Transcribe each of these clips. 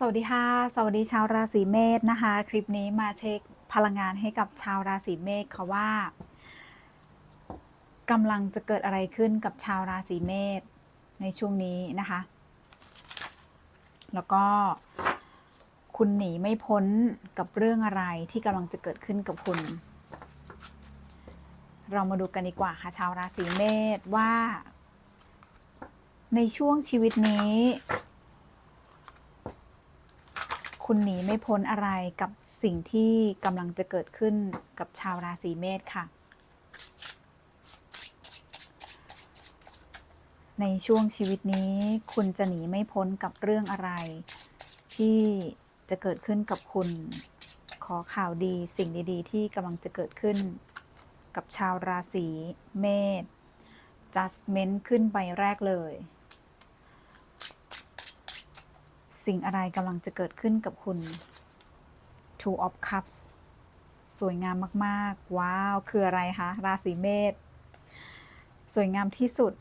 สวัสดีค่ะ สวัสดีชาวราศีเมษนะคะ คลิปนี้มาเช็คพลังงานให้กับชาวราศีเมษค่ะว่ากำลังจะเกิดอะไรขึ้นกับชาวราศีเมษในช่วงนี้นะคะ แล้วก็คุณหนีไม่พ้นกับเรื่องอะไรที่กำลังจะเกิดขึ้นกับคุณ เรามาดูกันดีกว่าค่ะชาวราศีเมษว่า ในช่วงชีวิตนี้ คุณหนีไม่พ้นอะไรกับสิ่งที่กำลังจะเกิดขึ้นกับชาวราศีเมษค่ะ ในช่วงชีวิตนี้ คุณจะหนีไม่พ้นกับเรื่องอะไร ที่จะเกิดขึ้นกับคุณ ขอข่าวดีสิ่งดี ๆ ที่กำลังจะเกิดขึ้น กับชาวราศีเมษ judgment ขึ้นไปแรกเลย สิ่งอะไรกำลังจะเกิดขึ้นกับคุณ Two of Cups สวยงามมากๆ ว้าว คืออะไรคะ ราศีเมษ สวยงามที่สุด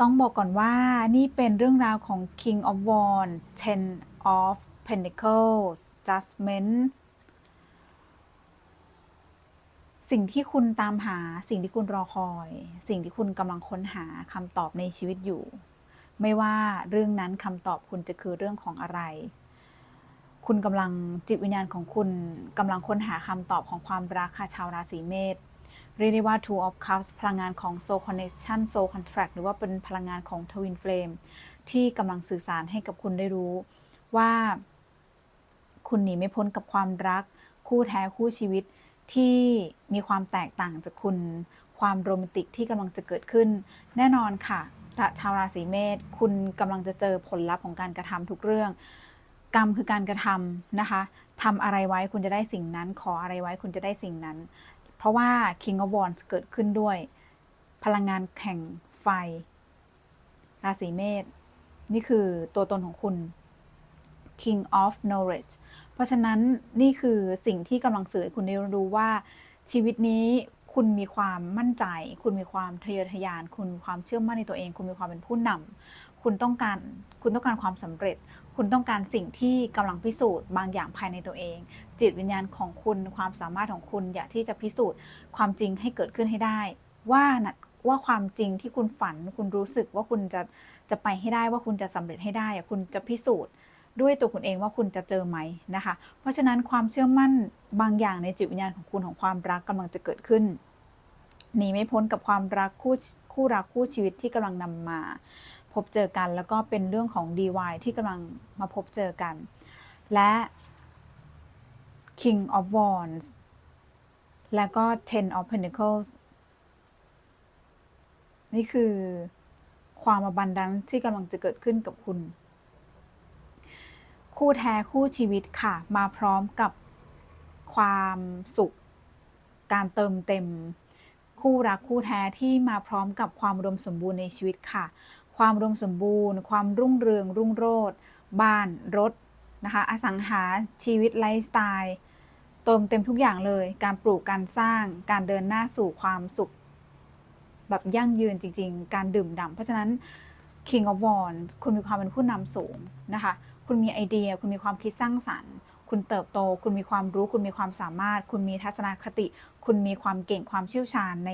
ต้องบอกก่อนว่านี่เป็นเรื่องราวของ King of Wands Ten of Pentacles Judgment สิ่งที่คุณตามหา สิ่งที่คุณรอคอย สิ่งที่คุณกำลังค้นหาคำตอบในชีวิตอยู่ ไม่ว่าเรื่องนั้นคำตอบคุณจะคือเรื่องของอะไร คุณกำลังจิตวิญญาณของคุณกำลังค้นหาคำตอบของความรักค่ะชาวราศีเมษเรียกได้ว่า Two of Cups พลังงานของ Soul Connection Soul Contract หรือว่าเป็นพลังงานของ Twin Flame ที่กำลังสื่อสารให้กับคุณได้รู้ว่า คุณหนีไม่พ้นกับความรัก คู่แท้คู่ชีวิตที่มีความแตกต่างจากคุณ ความโรแมนติกที่กำลังจะเกิดขึ้น แน่นอนค่ะ ชาวราศีเมษคุณกำลังจะเจอผลลัพธ์ของการกระทำทุกเรื่อง กรรมคือการกระทำนะคะทำอะไรไว้คุณจะได้สิ่งนั้น ขออะไรไว้คุณจะได้สิ่งนั้น เพราะว่า King of Wands เกิดขึ้นด้วย พลังงานแข่งไฟ ราศีเมษนี่คือตัวตนของคุณ King of Knowledge เพราะฉะนั้นนี่คือสิ่งที่กำลังสื่อให้คุณได้รู้ว่าชีวิตนี้ คุณมีความมั่นใจ คุณมีความทะเยอทะยาน คุณมีความเชื่อมั่นในตัวเอง คุณมีความเป็นผู้นำคุณต้องการคุณต้องการความสำเร็จ คุณต้องการสิ่งที่กำลังพิสูจน์บางอย่างภายในตัวเอง จิตวิญญาณของคุณความสามารถของคุณอยากที่จะพิสูจน์ความจริงให้เกิดขึ้นให้ได้ ว่านะว่าความจริงที่คุณฝัน คุณรู้สึกว่าคุณจะจะไปให้ได้ว่าคุณจะสำเร็จให้ได้คุณจะพิสูจน์ ด้วยตัวคุณเองว่าคุณจะเจอไหมนะคะ เพราะฉะนั้นความเชื่อมั่นบางอย่างในจิตวิญญาณของคุณของความรักกำลังจะเกิดขึ้นหนีไม่พ้นกับความรักคู่คู่รักคู่ชีวิตที่กำลังนำมา พบเจอกันแล้วก็เป็นเรื่องของ DY ที่กำลังมาพบเจอกัน และ King of Wands และก็ Ten of Pentacles นี่คือความอบันดันที่กำลังจะเกิดขึ้นกับคุณ คู่แท้คู่ชีวิตค่ะ มาพร้อมกับความสุข การเติมเต็ม คู่รักคู่แท้ที่มาพร้อมกับความรวมสมบูรณ์ในชีวิตค่ะ ความรวมสมบูรณ์ ความรุ่งเรือง รุ่งโรจน์บ้านรถนะคะ อสังหาชีวิตไลฟ์สไตล์เติมเต็มทุกอย่างเลย การปลูกการสร้างการเดินหน้าสู่ความสุข แบบยั่งยืนจริง ๆ การดื่มด่ำเพราะฉะนั้น King of w a n d คุณมีความเป็นผู้นำสูงนะคะ คุณมีไอเดีย คุณมีความคิดสร้างสรรค์ คุณเติบโต คุณมีความรู้ คุณมีความสามารถ คุณมีทัศนคติ คุณมีความเก่งความเชี่ยวชาญใน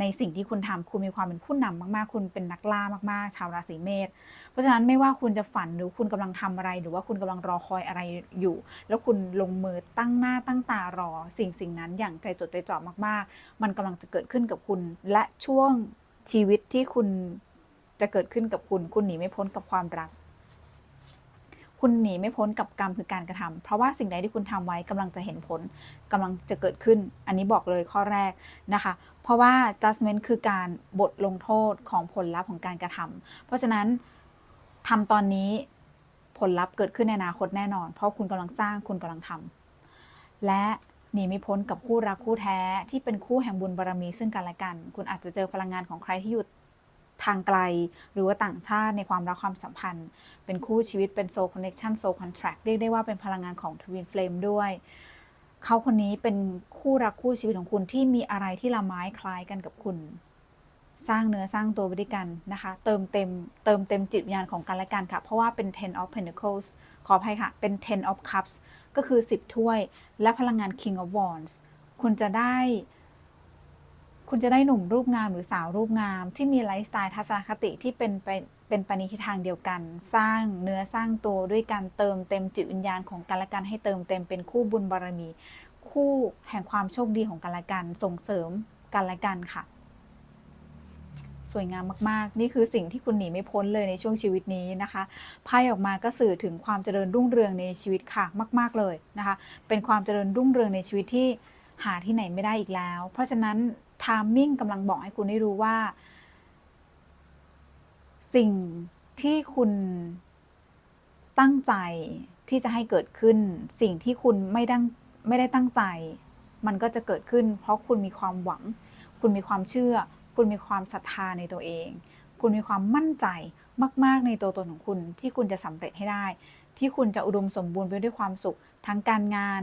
ในสิ่งที่คุณทำคุณมีความเป็นผู้นำมากๆ คุณเป็นนักล่ามากๆ ชาวราศีเมษ เพราะฉะนั้นไม่ว่าคุณจะฝันหรือคุณกำลังทำอะไร หรือว่าคุณกำลังรอคอยอะไรอยู่ แล้วคุณลงมือตั้งหน้าตั้งตารอ สิ่งสิ่งนั้นอย่างใจจดใจจ่อมากๆ มันกำลังจะเกิดขึ้นกับคุณ และช่วงชีวิตที่คุณจะเกิดขึ้นกับคุณ คุณหนีไม่พ้นกับความรัก คุณหนีไม่พ้นกับกรรมคือการกระทำเพราะว่าสิ่งใดที่คุณทำไว้กำลังจะเห็นผลกำลังจะเกิดขึ้น อันนี้บอกเลยข้อแรกนะคะ เพราะว่า judgment คือการบทลงโทษของผลลัพธ์ของการกระทำเพราะฉะนั้นทำตอนนี้ผลลัพธ์เกิดขึ้นในอนาคตแน่นอน เพราะคุณกำลังสร้างคุณกำลังทำและหนีไม่พ้นกับคู่รักคู่แท้ที่เป็นคู่แห่งบุญบารมีซึ่งกันและกัน คุณอาจจะเจอพลังงานของใครที่อยู่ ทางไกล หรือว่าต่างชาติในความรักความสัมพันธ์ เป็นคู่ชีวิตเป็นโซลคอนเน c ชันโซลคอนแทรคเรียกได้ว่าเป็นพลังงานของทวินเฟลมด้วยเขาคนนี้เป็นคู่รักคู่ชีวิตของคุณที่มีอะไรที่ละไม้คล้ายกันกับคุณ สร้างเนื้อสร้างตัวไปด้วยกันนะคะ เติมเต็มเติมเต็มจิตวิญญาณของกันและกันค่ะ เพราะว่าเป็น ten of pentacles ขออภัยค่ะ เป็น ten of cups ก็คือ 10 ถ้วย และพลังงาน king of wands คุณจะได้ คุณจะได้หนุ่มรูปงามหรือสาวรูปงาม ที่มีไลฟ์สไตล์ทัศนคติที่เป็นไปเป็นปในทิศทางเดียวกัน สร้างเนื้อสร้างตัวด้วยการเติมเต็มจิตวิญญาณของกันและกันให้เติมเต็มเป็นคู่บุญบารมี คู่แห่งความโชคดีของกันและกัน ส่งเสริมกันและกันค่ะ สวยงามมากๆ นี่คือสิ่งที่คุณหนีไม่พ้นเลยในช่วงชีวิตนี้นะคะไพ่ออกมาก็สื่อถึงความเจริญรุ่งเรืองในชีวิตค่ะมาก ๆเลยนะคะ เป็นความเจริญรุ่งเรืองในชีวิตที่หาที่ไหนไม่ได้อีกแล้ว เพราะฉะนั้น ทามมิ่งกำลังบอกให้คุณได้รู้ว่า สิ่งที่คุณตั้งใจที่จะให้เกิดขึ้น สิ่งที่คุณไม่ดังไม่ได้ตั้งใจ มันก็จะเกิดขึ้น เพราะคุณมีความหวัง คุณมีความเชื่อ คุณมีความศรัทธาในตัวเอง คุณมีความมั่นใจมาก ๆ ในตัวตนของคุณที่คุณจะสำเร็จให้ได้ ที่คุณจะอุดมสมบูรณ์ไปด้วยความสุข ทั้งการงาน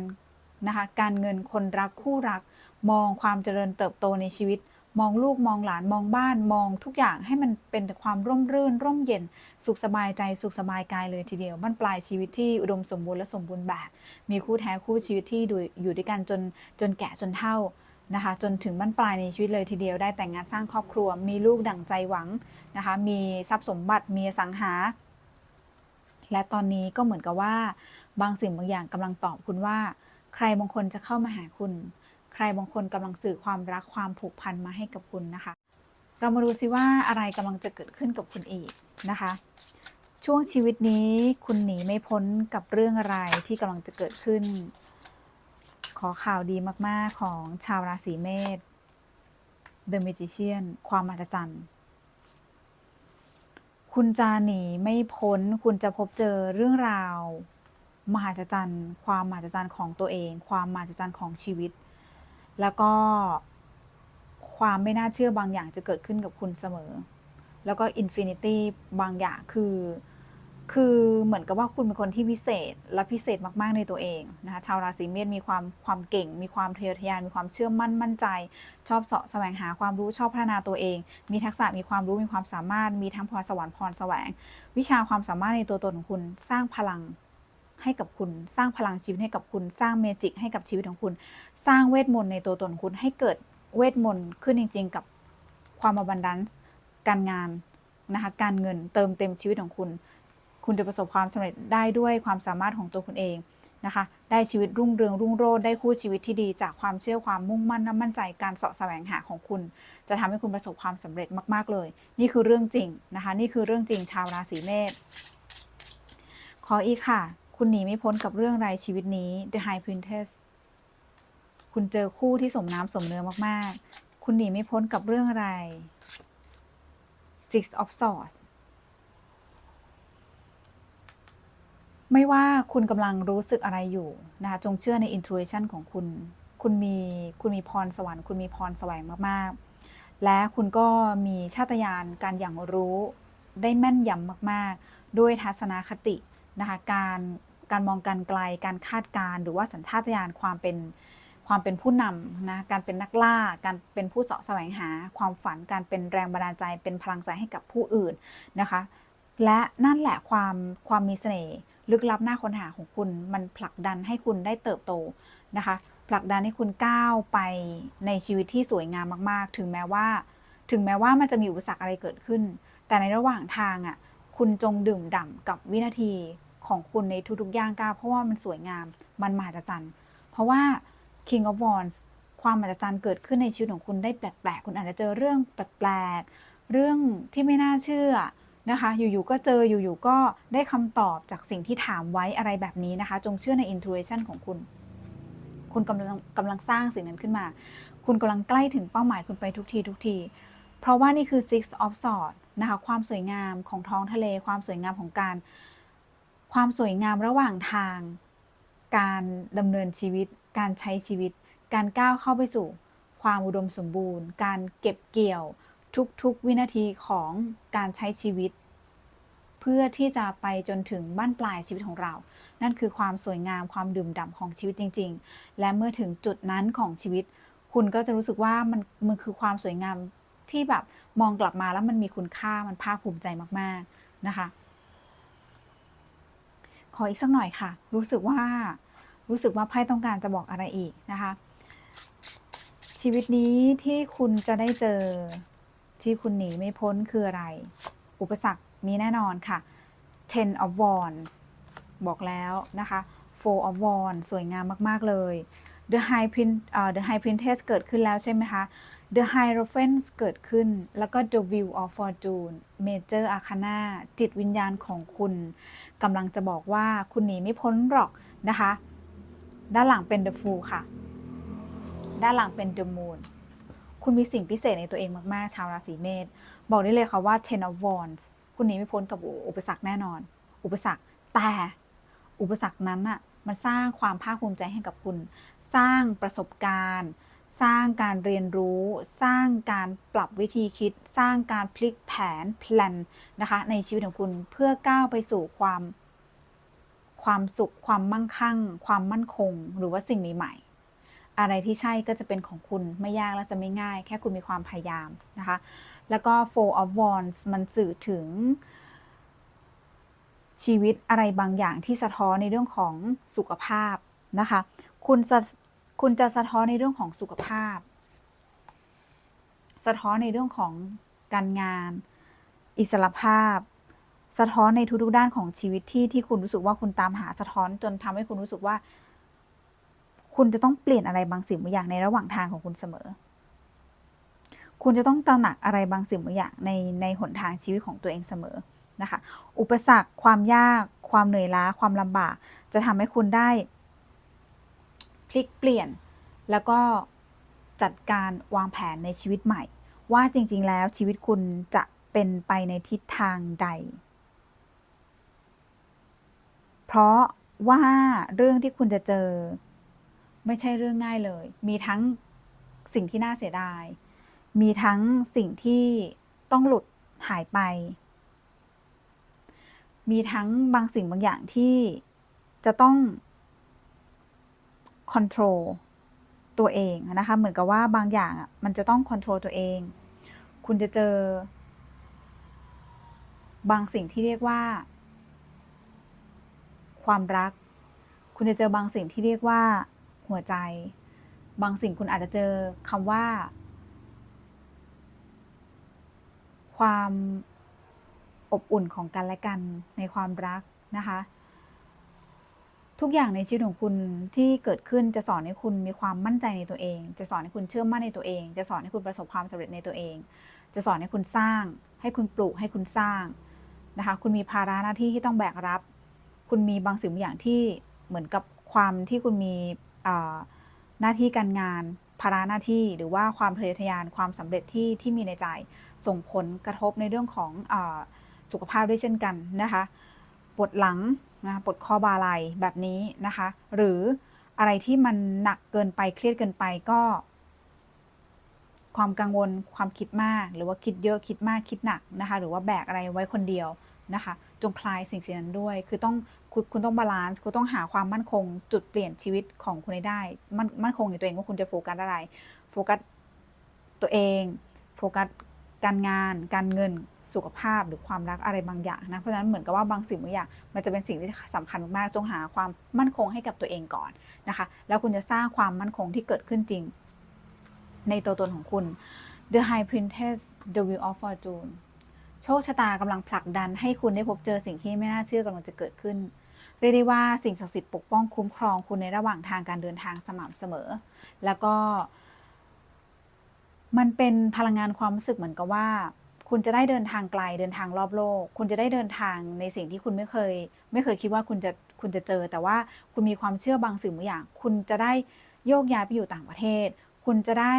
นะคะการเงินคนรักคู่รัก มองความเจริญเติบโตในชีวิต มองลูกมองหลานมองบ้านมองทุกอย่างให้มันเป็นแต่ความร่มรื่น ร่มเย็น สุขสบายใจสุขสบายกายเลยทีเดียวบ้านปลายชีวิตที่อุดมสมบูรณ์และสมบูรณ์แบบ มีคู่แท้คู่ชีวิตที่อยู่ด้วยกันจนจนแก่จนเฒ่านะคะจนถึงบ้านปลายในชีวิตเลยทีเดียวได้แต่งงานสร้างครอบครัว มีลูกดั่งใจหวังนะคะมีทรัพย์สมบัติมีสังหา และตอนนี้ก็เหมือนกับว่า บางสิ่งบางอย่างกำลังตอบคุณว่า ใครบางคนจะเข้ามาหาคุณ ใครบางคนกำลังสื่อความรักความผูกพันมาให้กับคุณนะคะ เรามาดูซิว่าอะไรกำลังจะเกิดขึ้นกับคุณอีกนะคะ ช่วงชีวิตนี้คุณหนีไม่พ้นกับเรื่องอะไรที่กำลังจะเกิดขึ้น ขอข่าวดีมาก ๆ ของชาวราศีเมษ The Magician ความมหัศจรรย์คุณจะหนีไม่พ้น คุณจะพบเจอเรื่องราว มหัศจรรย์ ความมหัศจรรย์ของตัวเอง ความมหัศจรรย์ของชีวิต แล้วก็ความไม่น่าเชื่อบางอย่างจะเกิดขึ้นกับคุณเสมอ แล้วก็อินฟินิตี้บางอย่างคือ คือเหมือนกับว่าคุณเป็นคนที่พิเศษ และพิเศษมากๆในตัวเองนะคะชาวราศีเมษมีความความเก่ง มีความทะเยอทะยาน มีความเชื่อมั่นมั่นใจ ชอบเสาะแสวงหาความรู้ชอบพัฒนาตัวเอง มีทักษะมีความรู้มีความสามารถมีทั้งพรสวรรค์พรแสวง วิชาความสามารถในตัวตนของคุณสร้างพลัง ให้กับคุณสร้างพลังชีวิตให้กับคุณสร้างเมจิกให้กับชีวิตของคุณ สร้างเวทมนต์ในตัวตนของคุณให้เกิดเวทมนต์ขึ้นจริง ๆ กับความอบันดันซ์การงานนะคะการเงินเติมเต็มชีวิตของคุณ คุณจะประสบความสำเร็จได้ด้วยความสามารถของตัวคุณเองนะคะ ได้ชีวิตรุ่งเรืองรุ่งโรจน์ได้คู่ชีวิตที่ดีจากความเชื่อความมุ่งมั่นและมั่นใจการเสาะแสวงหาของคุณ จะทำให้คุณประสบความสำเร็จมาก ๆเลย นี่คือเรื่องจริงนะคะ นี่คือเรื่องจริงชาวราศีเมษขออีกค่ะ คุณหนีไม่พ้นกับเรื่องรายชีวิตนี้ The High Princess คุณเจอคู่ที่สมน้ำสมเนื้อมากๆ คุณหนีไม่พ้นกับเรื่องอะไร Six of Swords ไม่ว่าคุณกำลังรู้สึกอะไรอยู่นะคะจงเชื่อใน intuition ของคุณ คุณมีคุณมีพรสวรรค์ คุณมีพรแสวงมากๆ และคุณก็มีชาตญาณการอย่างรู้ได้แม่นยำมากๆ ด้วยทัศนคติ นะคะการการมองการไกลการคาดการณ์หรือว่าสัญชาตญาณความเป็นความเป็นผู้นำนะการเป็นนักล่า การเป็นผู้เสาะแสวงหา ความฝันการเป็นแรงบันดาลใจ เป็นพลังใจให้กับผู้อื่นนะคะ และนั่นแหละความความมีเสน่ห์ลึกลับหน้าค้นหาของคุณมันผลักดันให้คุณได้เติบโตนะคะผลักดันให้คุณก้าวไปในชีวิตที่สวยงามมาก ๆ ถึงแม้ว่า ถึงแม้ว่ามันจะมีอุปสรรคอะไรเกิดขึ้น แต่ในระหว่างทางอะคุณจงดื่มด่ำกับวินาที ของคุณในทุกๆย่างก้าวเพราะว่ามันสวยงามมันมหัศจรรย์ เพราะว่า King of Wands ความมหัศจรรย์เกิดขึ้นในชีวิตของคุณได้แปลกๆ คุณอาจจะเจอเรื่องแปลกๆ เรื่องที่ไม่น่าเชื่อนะคะ อยู่ๆ ก็เจอ อยู่ๆ ก็ได้คำตอบจากสิ่งที่ถามไว้อะไรแบบนี้นะคะ จงเชื่อใน intuition ของคุณ คุณกำลังกำลังสร้างสิ่งนั้นขึ้นมา คุณกำลังใกล้ถึงเป้าหมายคุณไปทุกทีทุกที เพราะว่านี่คือ six of swords นะคะ ความสวยงามของท้องทะเล ความสวยงามของการ ความสวยงามระหว่างทาง การดำเนินชีวิต การใช้ชีวิต การก้าวเข้าไปสู่ ความอุดมสมบูรณ์ การเก็บเกี่ยวทุกๆ วินาทีของการใช้ชีวิต เพื่อที่จะไปจนถึงบ้านปลายชีวิตของเรา นั่นคือความสวยงามความดื่มด่ำของชีวิตจริง ๆ และเมื่อถึงจุดนั้นของชีวิต คุณก็จะรู้สึกว่ามันมันคือความสวยงามที่แบบมองกลับมาแล้วมันมีคุณค่ามันภาคภูมิใจมากๆนะคะ ขออีกสักหน่อยค่ะ รู้สึกว่ารู้สึกว่าไพ่ต้องการจะบอกอะไรอีกนะคะ ชีวิตนี้ที่คุณจะได้เจอที่คุณหนีไม่พ้นคืออะไร อุปสรรคมีแน่นอนค่ะ ten of wands บอกแล้วนะคะ four of wands สวยงามมาก ๆ เลย the high prin เอ่อ the high princess เกิดขึ้นแล้วใช่ไหมคะ the hierophant เกิดขึ้น แล้วก็ the wheel of fortune major arcana จิตวิญญาณของคุณ กำลังจะบอกว่าคุณหนีไม่พ้นหรอกนะคะ ด้านหลังเป็น the fool ค่ะ ด้านหลังเป็น the moon คุณมีสิ่งพิเศษในตัวเองมากๆ ชาวราศีเมษบอกได้เลยค่ะว่า ten of wands คุณหนีไม่พ้นกับอุปสรรคแน่นอน อุปสรรคแต่อุปสรรคนั้นน่ะมันสร้างความภาคภูมิใจให้กับคุณ สร้างประสบการณ์ สร้างการเรียนรู้ สร้างการปรับวิธีคิด สร้างการพลิกแผนแพลนนะคะในชีวิตของคุณเพื่อก้าวไปสู่ความ ความสุข ความมั่งคั่ง ความมั่นคง หรือว่าสิ่งใหม่ๆอะไรที่ใช่ก็จะเป็นของคุณไม่ยากและจะไม่ง่าย แค่คุณมีความพยายามนะคะแล้วก็ four of wands มันสื่อถึงชีวิตอะไรบางอย่างที่สะท้อนในเรื่องของสุขภาพนะคะ คุณจะ คุณจะสะท้อนในเรื่องของสุขภาพ สะท้อนในเรื่องของการงาน อิสรภาพ สะท้อนในทุกๆด้านของชีวิตที่ที่คุณรู้สึกว่าคุณตามหาสะท้อนจนทำให้คุณรู้สึกว่า คุณจะต้องเปลี่ยนอะไรบางสิ่งบางอย่างในระหว่างทางของคุณเสมอ คุณจะต้องตระหนักอะไรบางสิ่งบางอย่างในในหนทางชีวิตของตัวเองเสมอนะคะ อุปสรรค ความยาก ความเหนื่อยล้า ความลำบาก จะทำให้คุณได้ ลิกเปลี่ยน แล้วก็จัดการวางแผนในชีวิตใหม่ ว่าจริงๆ แล้วชีวิตคุณจะเป็นไปในทิศทางใด เพราะว่าเรื่องที่คุณจะเจอ ไม่ใช่เรื่องง่ายเลย มีทั้งสิ่งที่น่าเสียดาย มีทั้งสิ่งที่ต้องหลุดหายไป มีทั้งบางสิ่งบางอย่างที่จะต้อง control ตัวเองนะคะเหมือนกับว่าบางอย่างอะมันจะต้อง control ตัวเอง คุณจะเจอ บางสิ่งที่เรียกว่า ความรัก คุณจะเจอบางสิ่งที่เรียกว่า หัวใจ บางสิ่งคุณอาจจะเจอคำว่า ความอบอุ่นของกันและกันในความรักนะคะ ทุกอย่างในชีวิตของคุณที่เกิดขึ้นจะสอนให้คุณมีความมั่นใจในตัวเอง จะสอนให้คุณเชื่อมั่นในตัวเอง จะสอนให้คุณประสบความสำเร็จในตัวเอง จะสอนให้คุณสร้าง ให้คุณปลูกให้คุณสร้างนะคะ คุณมีภาระหน้าที่ที่ต้องแบกรับ คุณมีบางสิ่งบางอย่างที่เหมือนกับความที่คุณมีหน้าที่การงาน ภาระหน้าที่หรือว่าความทะเยอทะยานความสำเร็จที่ที่มีในใจส่งผลกระทบในเรื่องของอสุขภาพด้วยเช่นกันนะคะ ปวดหลังนะปวดคอบาไหลแบบนี้นะคะ หรืออะไรที่มันหนักเกินไปเครียดเกินไปก็ ความกังวลความคิดมาก หรือว่าคิดเยอะคิดมากคิดหนักนะคะ หรือว่าแบกอะไรไว้คนเดียวนะคะ จงคลายสิ่งสิ่งนั้นด้วย คือต้องคุณคุณต้องบาลานซ์คุณต้องหาความมั่นคง จุดเปลี่ยนชีวิตของคุณให้ได้ มั่นมั่นคงในตัวเองว่าคุณจะโฟกัสอะไร โฟกัสตัวเอง โฟกัสการงาน การเงิน สุขภาพหรือความรักอะไรบางอย่างนะ เพราะฉะนั้นเหมือนกับว่าบางสิ่งบางอย่าง มันจะเป็นสิ่งที่สำคัญมากจงหาความมั่นคงให้กับตัวเองก่อนนะคะ แล้วคุณจะสร้างความมั่นคงที่เกิดขึ้นจริง ในตัวตนของคุณ The High Princess The Wheel of Fortune โชคชะตากำลังผลักดันให้คุณได้พบเจอสิ่งที่ไม่น่าเชื่อกำลังจะเกิดขึ้นเรียกได้ว่าสิ่งศักดิ์สิทธิ์ปกป้องคุ้มครองคุณในระหว่างทางการเดินทางสม่ำเสมอ แล้วก็ มันเป็นพลังงานความรู้สึกเหมือนกับว่า คุณจะได้เดินทางไกลเดินทางรอบโลก คุณจะได้เดินทางในสิ่งที่คุณไม่เคย ไม่เคยคิดว่าคุณจะคุณจะเจอ แต่ว่าคุณมีความเชื่อบางสิ่งบางอย่าง คุณจะได้โยกย้ายไปอยู่ต่างประเทศ คุณจะได้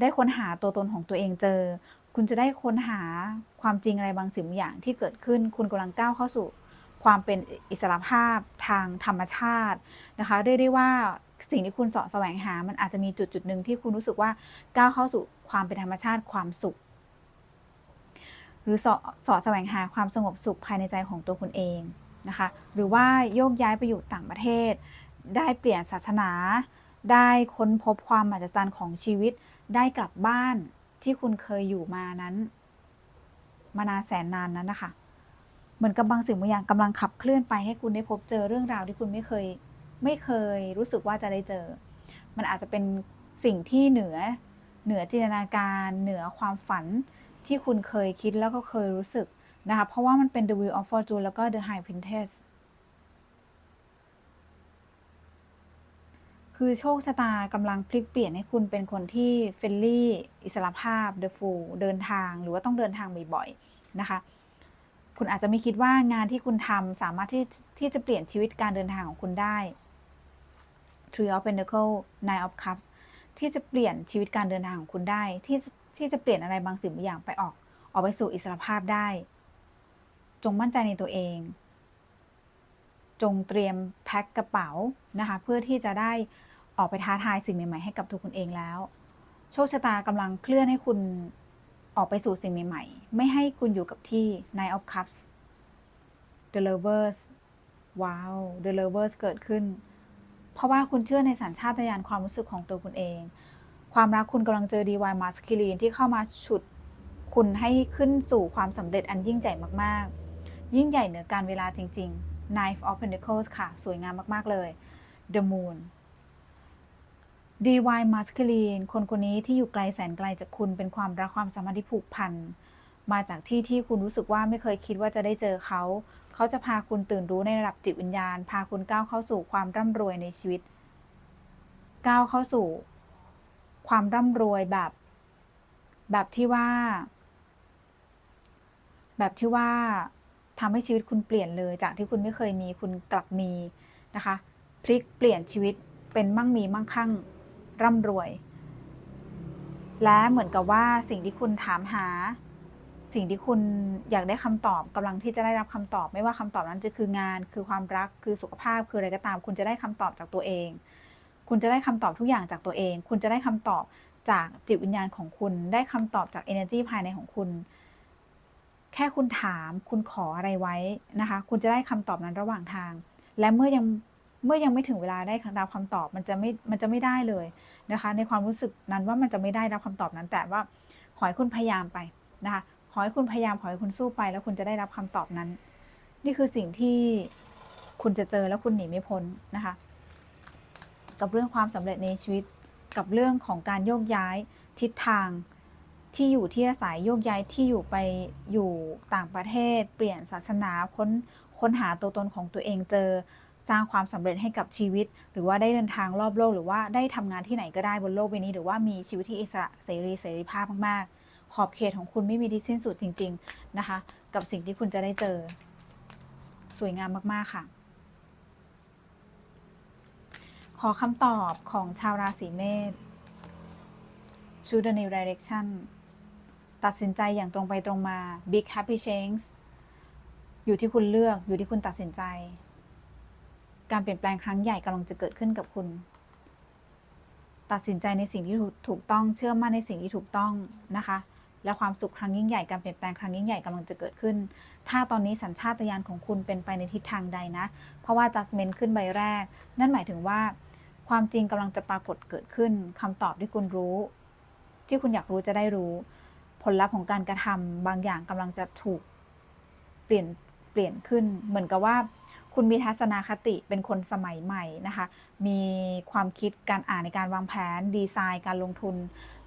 ได้ค้นหาตัวตนของตัวเองเจอ คุณจะได้ค้นหาความจริงอะไรบางสิ่งบางอย่างที่เกิดขึ้น คุณกำลังก้าวเข้าสู่ความเป็นอิสระภาพทางธรรมชาตินะคะเรียกได้ว่า สิ่งที่คุณเสาะแสวงหา มันอาจจะมีจุดจุดหนึ่งที่คุณรู้สึกว่าก้าวเข้าสู่ความเป็นธรรมชาติความสุข หรือเสาะเสาะแสวงหาความสงบสุขภายในใจของตัวคุณเองนะคะ หรือว่าโยกย้ายไปอยู่ต่างประเทศ ได้เปลี่ยนศาสนา ได้ค้นพบความมหัศจรรย์ของชีวิต ได้กลับบ้านที่คุณเคยอยู่มานั้น มานานแสนนานนั้นนะคะ เหมือนกับบางสิ่งบางอย่างกำลังขับเคลื่อนไปให้คุณได้พบเจอเรื่องราวที่คุณไม่เคย ไม่เคยรู้สึกว่าจะได้เจอ มันอาจจะเป็นสิ่งที่เหนือเหนือจินตนาการเหนือความฝันที่คุณเคยคิดแล้วก็เคยรู้สึกนะคะเพราะว่ามันเป็น The Wheel of Fortune แล้วก็ The High Princess คือโชคชะตากำลังพลิกเปลี่ยนให้คุณเป็นคนที่เฟรนลี่ อิสระภาพ เดอะฟูเดินทางหรือว่าต้องเดินทางบ่อยๆนะคะ คุณอาจจะไม่คิดว่างานที่คุณทำสามารถที่ที่จะเปลี่ยนชีวิตการเดินทางของคุณได้ Three of Pentacles Nine of Cups ที่จะเปลี่ยนชีวิตการเดินทางของคุณได้ ที่ที่จะเปลี่ยนอะไรบางสิ่งบางอย่างไปออกออกไปสู่อิสรภาพได้ จงมั่นใจในตัวเอง จงเตรียมแพ็คกระเป๋านะคะเพื่อที่จะได้ออกไปท้าทายสิ่งใหม่ๆให้กับตัวคุณเองแล้ว โชคชะตากำลังเคลื่อนให้คุณออกไปสู่สิ่งใหม่ๆ ไม่ให้คุณอยู่กับที่ Nine of Cups The Lovers ว้าว The Lovers เกิดขึ้น เพราะว่าคุณเชื่อในสัญชาตญาณความรู้สึกของตัวคุณเอง ความรักคุณกำลังเจอ Divine Masculine ที่เข้ามาฉุดคุณให้ขึ้นสู่ความสำเร็จอันยิ่งใหญ่มากๆ ยิ่งใหญ่เหนือการเวลาจริง ๆ Knife of Pentacles ค่ะ สวยงามมากๆเลย The Moon Divine Masculine คนคนนี้ที่อยู่ไกลแสนไกลจากคุณเป็นความรักความสัมพันธ์ที่ผูกพัน มาจากที่ที่คุณรู้สึกว่าไม่เคยคิดว่าจะได้เจอเขา เขาจะพาคุณตื่นรู้ในระดับจิตวิญญาณ พาคุณก้าวเข้าสู่ความร่ำรวยในชีวิต ก้าวเข้าสู่ ความร่ำรวยแบบ แบบที่ว่า แบบที่ว่าทำให้ชีวิตคุณเปลี่ยนเลย จากที่คุณไม่เคยมีคุณกลับมีนะคะ พลิกเปลี่ยนชีวิตเป็นมั่งมีมั่งคั่ง ร่ำรวย และเหมือนกับว่าสิ่งที่คุณถามหา สิ่งที่คุณอยากได้คำตอบกำลังที่จะได้รับคำตอบ ไม่ว่าคำตอบนั้นจะคืองาน คือความรักคือสุขภาพคืออะไรก็ตาม คุณจะได้คำตอบจากตัวเอง คุณจะได้คำตอบทุกอย่างจากตัวเอง คุณจะได้คำตอบจากจิตวิญญาณของคุณ ได้คำตอบจาก energy ภายในของคุณ แค่คุณถาม คุณขออะไรไว้นะคะ คุณจะได้คำตอบนั้นระหว่างทาง และเมื่อยังเมื่อยังไม่ถึงเวลาได้รับคำตอบมันจะไม่มันจะไม่ได้เลยนะคะ ในความรู้สึกนั้นว่ามันจะไม่ได้รับคำตอบนั้นแต่ว่าขอให้คุณพยายามไปนะคะ ขอให้คุณพยายามขอให้คุณสู้ไป แล้วคุณจะได้รับคำตอบนั้น นี่คือสิ่งที่คุณจะเจอแล้วคุณหนีไม่พ้นนะคะ กับเรื่องความสำเร็จในชีวิต กับเรื่องของการโยกย้ายทิศทางที่อยู่ที่อาศัยโยกย้ายที่อยู่ไปอยู่ต่างประเทศ เปลี่ยนศาสนาค้นค้นหาตัวตนของตัวเองเจอสร้างความสำเร็จให้กับชีวิต หรือว่าได้เดินทางรอบโลก หรือว่าได้ทำงานที่ไหนก็ได้บนโลกใบนี้ หรือว่ามีชีวิตที่อิสระเสรีเสรีภาพมากๆ ขอบเขตของคุณไม่มีที่สิ้นสุดจริง ๆนะคะ กับสิ่งที่คุณจะได้เจอ สวยงามมากๆค่ะ ขอคำตอบของชาวราศีเมษ Choose the new direction ตัดสินใจอย่างตรงไปตรงมา Big Happy Change อยู่ที่คุณเลือกอยู่ที่คุณตัดสินใจ การเปลี่ยนแปลงครั้งใหญ่กำลังจะเกิดขึ้นกับคุณ ตัดสินใจในสิ่งที่ถูกต้องเชื่อมั่นในสิ่งที่ถูกต้องนะคะ และความสุขครั้งยิ่งใหญ่การเปลี่ยนแปลงครั้งยิ่งใหญ่กำลังจะเกิดขึ้น ถ้าตอนนี้สัญชาตญาณของคุณเป็นไปในทิศทางใดนะ เพราะว่า judgment ขึ้นใบแรก นั่นหมายถึงว่า ความจริงกำลังจะปรากฏเกิดขึ้นคำตอบที่คุณรู้ ที่คุณอยากรู้จะได้รู้ ผลลัพธ์ของการกระทำบางอย่างกำลังจะถูกเปลี่ยนเปลี่ยนขึ้น เหมือนกับว่าคุณมีทัศนคติเป็นคนสมัยใหม่นะคะ มีความคิดการอ่านในการวางแผน ดีไซน์การลงทุน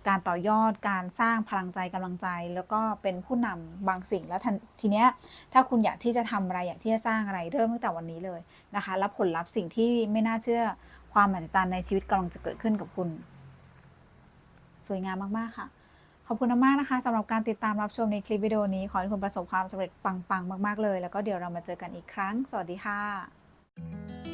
การต่อยอดการสร้างพลังใจกำลังใจ แล้วก็เป็นผู้นำบางสิ่งแล้วทีเนี้ยถ้าคุณอยากที่จะทำอะไรอยากที่จะสร้างอะไรเริ่มตั้งแต่วันนี้เลยนะคะ แล้วผลลัพธ์สิ่งที่ไม่น่าเชื่อความมหัศจรรย์ในชีวิตกำลังจะเกิดขึ้นกับคุณ สวยงามมากๆค่ะขอบคุณมากนะคะสำหรับการติดตามรับชมในคลิปวิดีโอนี้ ขอให้คุณประสบความสำเร็จปังๆ มาก ๆ เลย แล้วก็เดี๋ยวเรามาเจอกันอีกครั้ง สวัสดีค่ะ